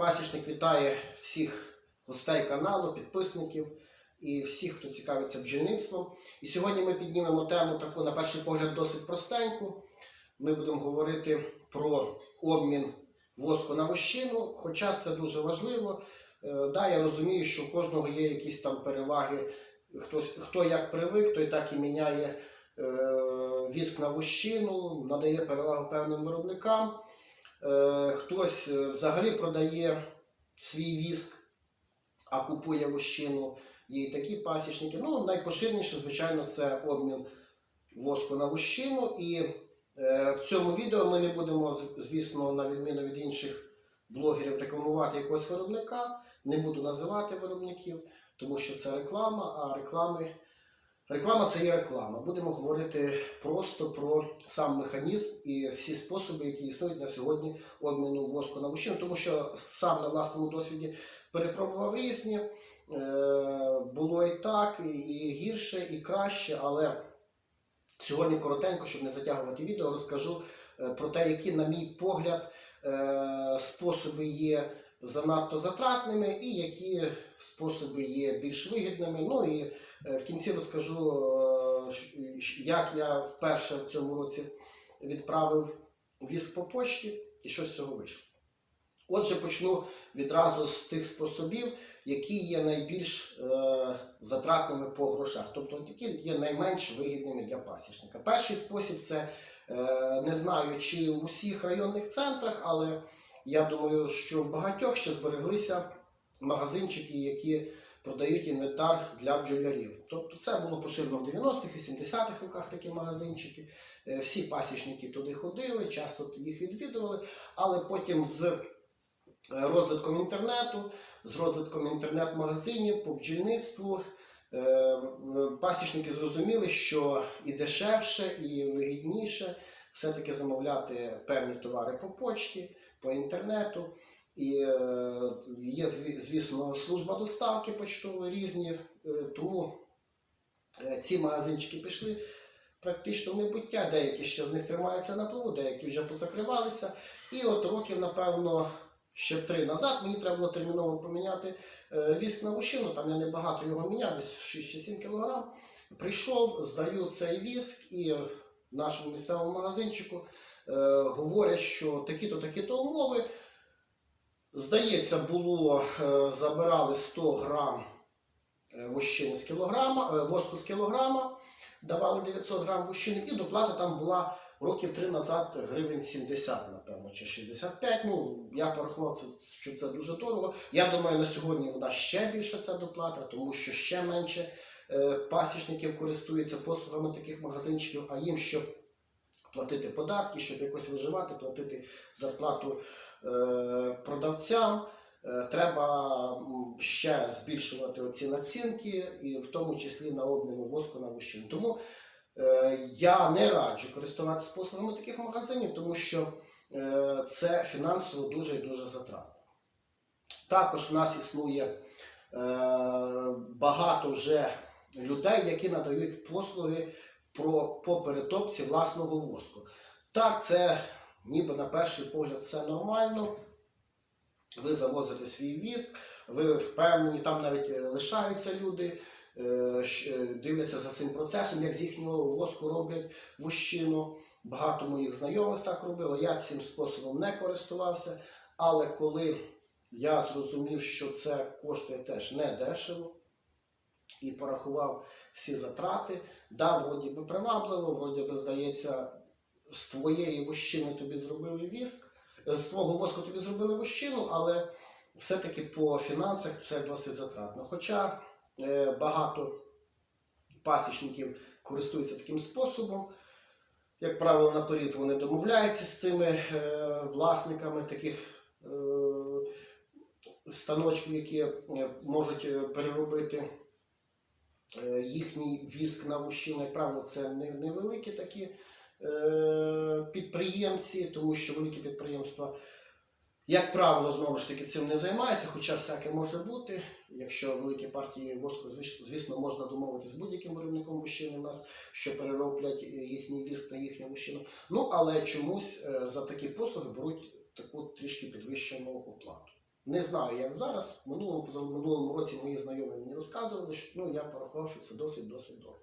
Пасічник вітає всіх гостей каналу, підписників і всіх, хто цікавиться бджільництвом. І сьогодні ми піднімемо тему таку, на перший погляд, досить простеньку. Ми будемо говорити про обмін воску на вощину, хоча це дуже важливо. Е, Да, я розумію, що у кожного є якісь там переваги. Хтось, хто як привик, той так і міняє е, віск на вощину, надає перевагу певним виробникам. Е, хтось е, взагалі продає свій віск, а купує вощину. Є і такі пасічники. Ну, найпоширеніше, звичайно, це обмін воску на вощину. І е, в цьому відео ми не будемо, звісно, на відміну від інших блогерів, рекламувати якогось виробника. Не буду називати виробників, тому що це реклама, а реклами. Реклама це є реклама. Будемо говорити просто про сам механізм і всі способи, які існують на сьогодні обміну воску на вощину, тому що сам на власному досвіді перепробував різні. Е, Було і так, і- і гірше, і краще, але сьогодні коротенько, щоб не затягувати відео, розкажу е, про те, які, на мій погляд, е, способи є занадто затратними і які способи є більш вигідними. Ну і е, в кінці розкажу, е, як я вперше в цьому році відправив віск по почті і що з цього вийшло. Отже, почну відразу з тих способів, які є найбільш е, затратними по грошах, тобто які є найменш вигідними для пасічника. Перший спосіб це е, не знаю, чи в усіх районних центрах, але я думаю, що в багатьох ще збереглися магазинчики, які продають інвентар для бджолярів. Тобто це було поширено в 90-х, 80-х роках такі магазинчики. Е, Всі пасічники туди ходили, часто їх відвідували, але потім з е, розвитком інтернету, з розвитком інтернет-магазинів по бджільництву. е, Пасічники зрозуміли, що і дешевше, і вигідніше все-таки замовляти певні товари по почті, по інтернету. І е, є, звісно, служба доставки почтової різні, е, тому е, ці магазинчики пішли практично в небуття. Деякі ще з них тримаються на плаву, деякі вже позакривалися. І от років, напевно, ще три назад мені треба було терміново поміняти віск на вощину. Там я небагато його міняв, десь 6 чи 7 кілограм. Прийшов, здаю цей віск і нашому місцевому магазинчику е, говорять, що такі-то, такі-то умови. Здається, було, е, забирали 100 грам е, вощини з кілограма, воску з кілограма, давали 900 грам вощини, і доплата там була років 3 назад гривень 70, напевно, чи 65. Ну, я порахував, це, що це дуже дорого. Я думаю, на сьогодні вона ще більша ця доплата, тому що ще менше пасічників користуються послугами таких магазинчиків, а їм, щоб платити податки, щоб якось виживати, платити зарплату е, продавцям. Е, Треба ще збільшувати оці націнки, і в тому числі на обміну воску на вощину. Тому е, я не раджу користуватися послугами таких магазинів, тому що е, це фінансово дуже і дуже затратно. Також в нас існує е, багато вже людей, які надають послуги про, по перетопці власного воску. Так, це ніби на перший погляд все нормально. Ви завозите свій віск, ви впевнені, там навіть е, лишаються люди, е, е, дивляться за цим процесом, як з їхнього воску роблять вощину. Багато моїх знайомих так робило. Я цим способом не користувався. Але коли я зрозумів, що це коштує теж не дешево, і порахував всі затрати, да, вроді би привабливо, вроді би здається, з твоєї вощини тобі зробили віск, з твого воску тобі зробили вощину, але все-таки по фінансах це досить затратно. Хоча е, багато пасічників користуються таким способом. Як правило, наперед вони домовляються з цими е, власниками таких е, станочків, які е, можуть е, переробити е, їхній віск на вощину. Як правило, це невеликі такі е, підприємці, тому що великі підприємства, як правило, знову ж таки цим не займаються, хоча всяке може бути. Якщо великі партії воску, звісно, можна домовитися з будь-яким виробником вощини у нас, що перероблять е, їхній віск на їхню вощину. Ну, але чомусь е, за такі послуги беруть таку трішки підвищену оплату. Не знаю, як зараз. В минулому, позаминулому році мої знайомі мені розказували, що ну, я порахував, що це досить-досить дорого.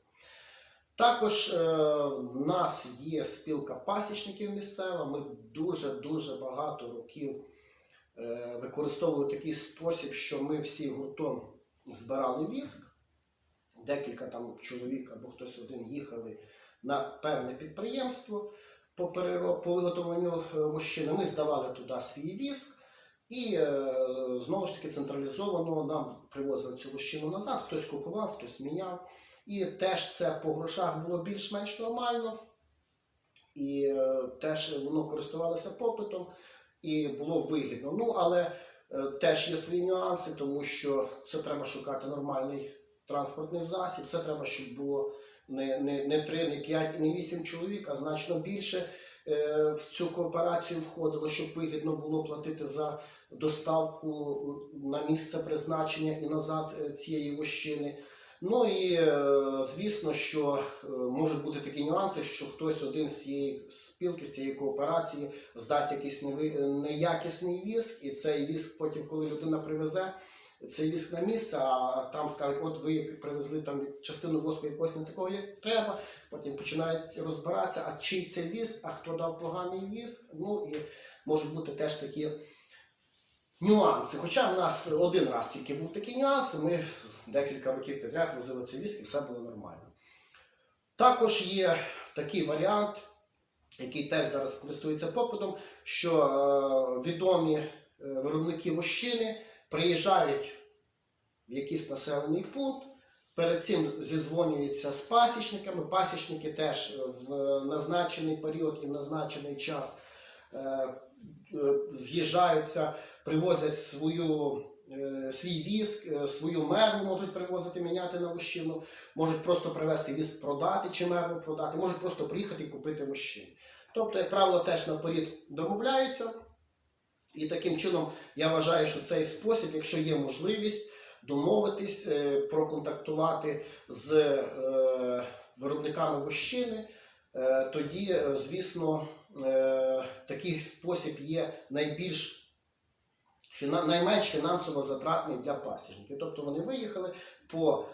Також е, в нас є спілка пасічників місцева. Ми дуже-дуже багато років е, використовували такий спосіб, що ми всі гуртом збирали віск. Декілька там чоловік або хтось один їхали на певне підприємство по, перероб- по виготовленню е, вощини. Ми здавали туди свій віск. І е, знову ж таки централізовано нам привозили цю вощину назад, хтось купував, хтось міняв. І теж це по грошах було більш-менш нормально. І е, теж воно користувалося попитом і було вигідно. Ну, але е, теж є свої нюанси, тому що це треба шукати нормальний транспортний засіб. Це треба, щоб було не, не, не 3, не 5 і не 8 чоловік, а значно більше в цю кооперацію входило, щоб вигідно було платити за доставку на місце призначення і назад е, цієї вощини. Ну і е, звісно, що е, можуть бути такі нюанси, що хтось один з цієї спілки, з цієї кооперації здасть якийсь неякісний віск, і цей віск потім, коли людина привезе цей віск на місце, а там скажуть, от ви привезли там частину воску якогось не такого, як треба. Потім починають розбиратися, а чий це віск, а хто дав поганий віск. Ну і можуть бути теж такі нюанси. Хоча в нас один раз тільки був такий нюанс, ми декілька років підряд возили цей віск і все було нормально. Також є такий варіант, який теж зараз користується попитом, що е, відомі е, виробники вощини приїжджають в якийсь населений пункт, перед цим зізвонюються з пасічниками. Пасічники теж в назначений період і в назначений час е, е, з'їжджаються, привозять свою, е, свій віск, е, свою мерлу можуть привозити, міняти на вощину, можуть просто привезти віск продати чи мерлу продати, можуть просто приїхати і купити вощину. Тобто, як правило, теж наперед домовляються. І таким чином я вважаю, що цей спосіб, якщо є можливість домовитись, е, проконтактувати з е, виробниками вощини, е, тоді, звісно, такий спосіб є найбільш найменш фінансово затратний для пасічників. Тобто вони виїхали по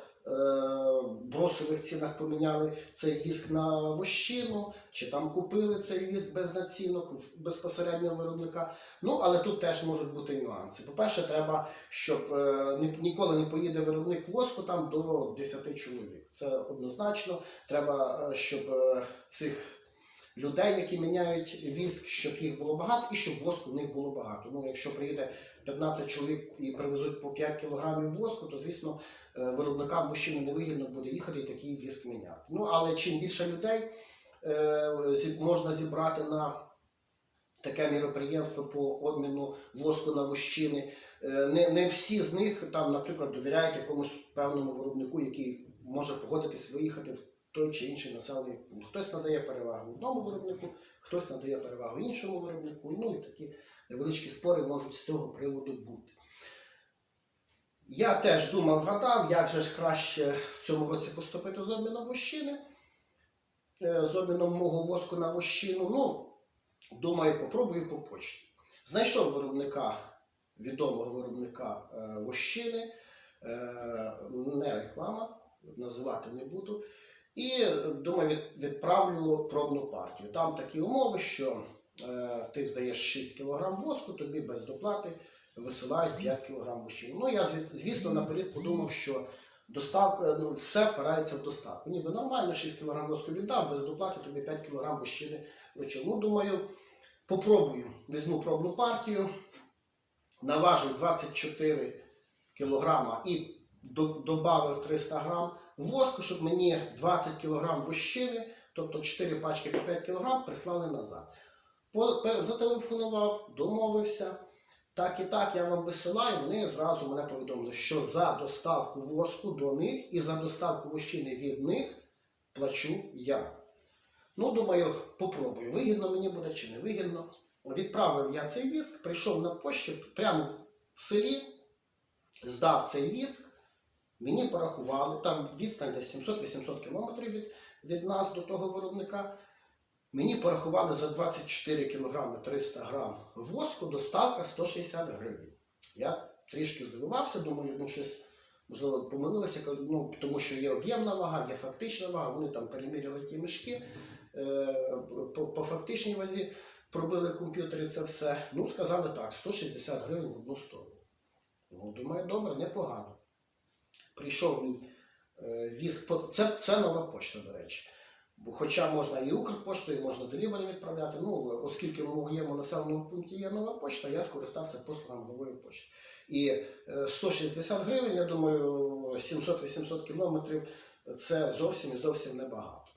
бросових цінах поміняли цей віск на вощину, чи там купили цей віск без націнок безпосереднього виробника. Ну, але тут теж можуть бути нюанси. По-перше, треба, щоб е, ніколи не поїде виробник воску там до 10 чоловік. Це однозначно. Треба, е, щоб е, цих людей, які міняють віск, щоб їх було багато, і щоб воску в них було багато. Ну, якщо приїде 15 чоловік і привезуть по 5 кілограмів воску, то звісно е, виробникам вощини невигідно буде їхати і такий віск міняти. Ну, але чим більше людей е, можна зібрати на таке міроприємство по обміну воску на вощини. Е, не всі з них там, наприклад, довіряють якомусь певному виробнику, який може погодитись виїхати в той чи інший населений пункт. Хтось надає перевагу одному виробнику, хтось надає перевагу іншому виробнику. Ну і такі невеличкі спори можуть з цього приводу бути. Я теж думав, гадав, як же ж краще в цьому році поступити з обміном вощини, е, з обміном мого воску на вощину. Ну, думаю, попробую по почті. Знайшов виробника, відомого виробника е, вощини, е, не реклама, називати не буду. І е, думаю, відправлю пробну партію. Там такі умови, що е, ти здаєш 6 кг воску, тобі без доплати висилають 5 кг вощини. Ну, я, звісно, наперед подумав, що доставка, ну, все впирається в доставку. Ніби нормально 6 кг воску віддав, без доплати тобі 5 кг вощини вручив. Ну, думаю, попробую. Візьму пробну партію, наважу 24 кг і до- добавив 300 грам воску, щоб мені 20 кг вощини, тобто 4 пачки по 5 кг, прислали назад. Зателефонував, домовився. Так і так я вам висилаю. Вони зразу мене повідомили, що за доставку воску до них і за доставку вощини від них плачу я. Ну, думаю, попробую. Вигідно мені буде чи не вигідно. Відправив я цей віск, прийшов на пошті прямо в селі, здав цей віск. Мені порахували, там відстань десь 700-800 кілометрів від, від нас до того виробника. Мені порахували за 24 кг 300 грам воску доставка 160 гривень. Я трішки здивувався, думаю, ну щось можливо помилилися, ну, тому що є об'ємна вага, є фактична вага. Вони там переміряли ті мішки е, по, по фактичній вазі, пробили в комп'ютері це все. Ну, сказали так, 160 гривень в одну сторону. Ну, думаю, добре, непогано. Прийшов мій е, віз, це, це нова почта, до речі. Бо хоча можна і Укрпоштою, можна делівері відправляти. Ну, оскільки в моєму населеному пункті є нова почта, я скористався послугами нової почти. І е, 160 гривень, я думаю, 700-800 кілометрів це зовсім і зовсім небагато.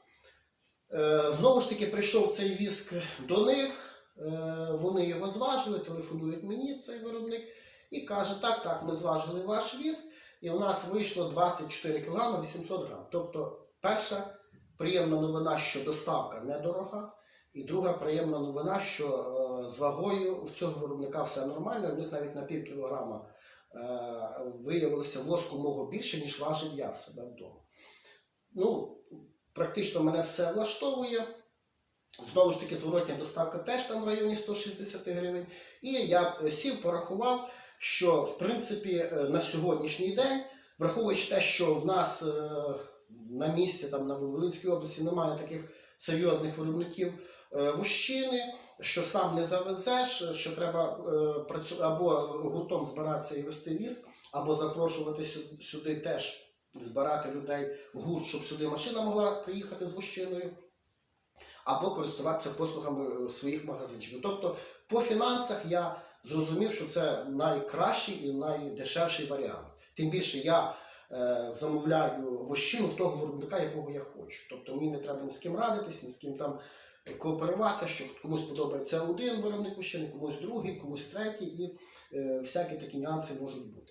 Е, Знову ж таки, прийшов цей віск до них, е, вони його зважили, телефонують мені, цей виробник, і каже: так, так, ми зважили ваш віск, і у нас вийшло 24 кг 800 грам. Тобто, перша приємна новина, що доставка недорога. І друга приємна новина, що е, з вагою в цього виробника все нормально, в них навіть на пів кілограма е, виявилося воску мого більше, ніж важив я в себе вдома. Ну, практично мене все влаштовує. Знову ж таки, зворотня доставка теж там в районі 160 гривень. І я е, сів, порахував, що в принципі е, на сьогоднішній день, враховуючи те, що в нас е, на місці, там на Волинській області, немає таких серйозних виробників е, вощини, що сам не завезеш, що треба або гуртом збиратися і вести віз, або запрошувати сюди теж збирати людей гурт, щоб сюди машина могла приїхати з вощиною, або користуватися послугами своїх магазинчиків. Тобто по фінансах я зрозумів, що це найкращий і найдешевший варіант. Тим більше я е, замовляю розчину в того виробника, якого я хочу. Тобто мені не треба ні з ким радитись, ні з ким там кооперуватися, що комусь подобається один виробник вощини, комусь другий, комусь третій, і е, всякі такі нюанси можуть бути.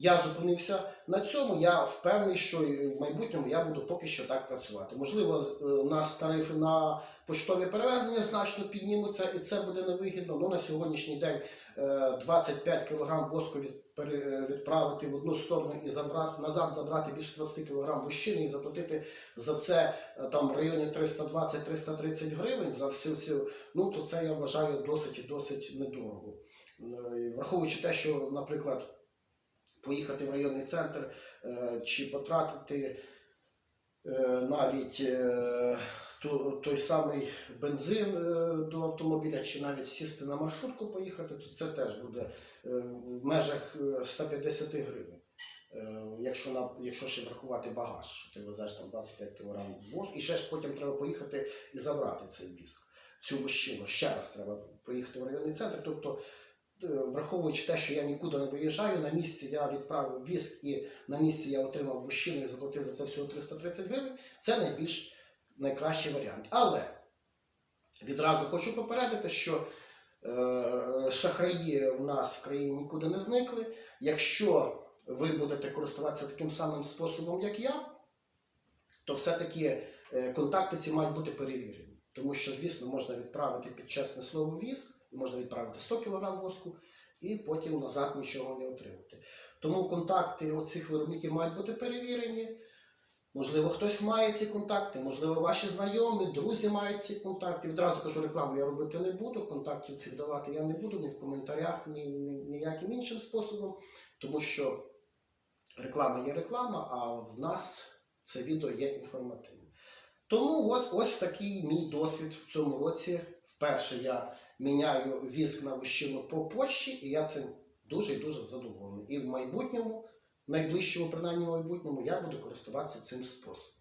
Я зупинився на цьому. Я впевнений, що і в майбутньому я буду поки що так працювати. Можливо, е, у нас тарифи на поштові перевезення значно піднімуться, і це буде невигідно. Ну на сьогоднішній день е, 25 кг воску е, відправити в одну сторону і забрати назад, забрати більше 20 кг вощини і заплатити за це е, там в районі 320-330 гривень за всю цю. Ну то це я вважаю досить і досить недорого. Е, Враховуючи те, що, наприклад поїхати в районний центр е, чи потратити е, навіть е, той самий бензин до автомобіля, чи навіть сісти на маршрутку поїхати, то це теж буде в межах е, 150 гривень. Якщо, на, якщо ще врахувати багаж, що ти везеш там 25 кг воску, і ще ж потім треба поїхати і забрати цей віск, цю вощину. Ще раз треба приїхати в районний центр. Тобто враховуючи те, що я нікуди не виїжджаю, на місці я відправив віск і на місці я отримав вощину і заплатив за це всього 330 гривень, це найбільш найкращий варіант. Але відразу хочу попередити, що е, шахраї в нас в країні нікуди не зникли. Якщо ви будете користуватися таким самим способом, як я, то все-таки е, контакти ці мають бути перевірені. Тому що, звісно, можна відправити під чесне слово віз, можна відправити 100 кг воску і потім назад нічого не отримати. Тому контакти оцих виробників мають бути перевірені. Можливо, хтось має ці контакти, можливо, ваші знайомі, друзі мають ці контакти. Відразу кажу, рекламу я робити не буду, контактів цих давати я не буду ні в коментарях, ні, ні ніяким іншим способом, тому що реклама є реклама, а в нас це відео є інформативним. Тому ось, ось такий мій досвід в цьому році. Вперше я міняю віск на вощину по почті, і я цим дуже і дуже задоволений. І в майбутньому, найближчому, принаймні в майбутньому, я буду користуватися цим способом.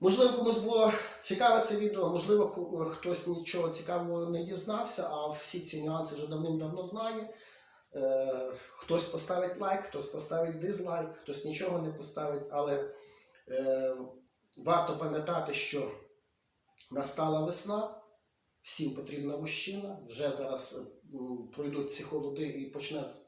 Можливо, комусь було цікаве це відео, можливо, хтось нічого цікавого не дізнався, а всі ці нюанси вже давним-давно знає. Е, хтось поставить лайк, хтось поставить дизлайк, хтось нічого не поставить, але е, варто пам'ятати, що настала весна, всім потрібна вощина. Вже зараз е, пройдуть ці холоди і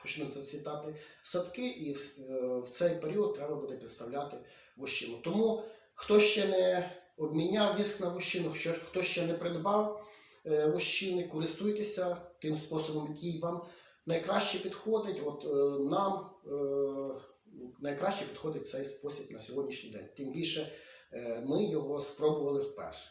почнуть зацвітати садки, і в, е, цей період треба буде підставляти вощину. Тому хто ще не обміняв віск на вощину, хто, ще не придбав е, вощини, користуйтеся тим способом, який вам найкраще підходить. От е, нам е, найкраще підходить цей спосіб на сьогоднішній день. Тим більше е, ми його спробували вперше.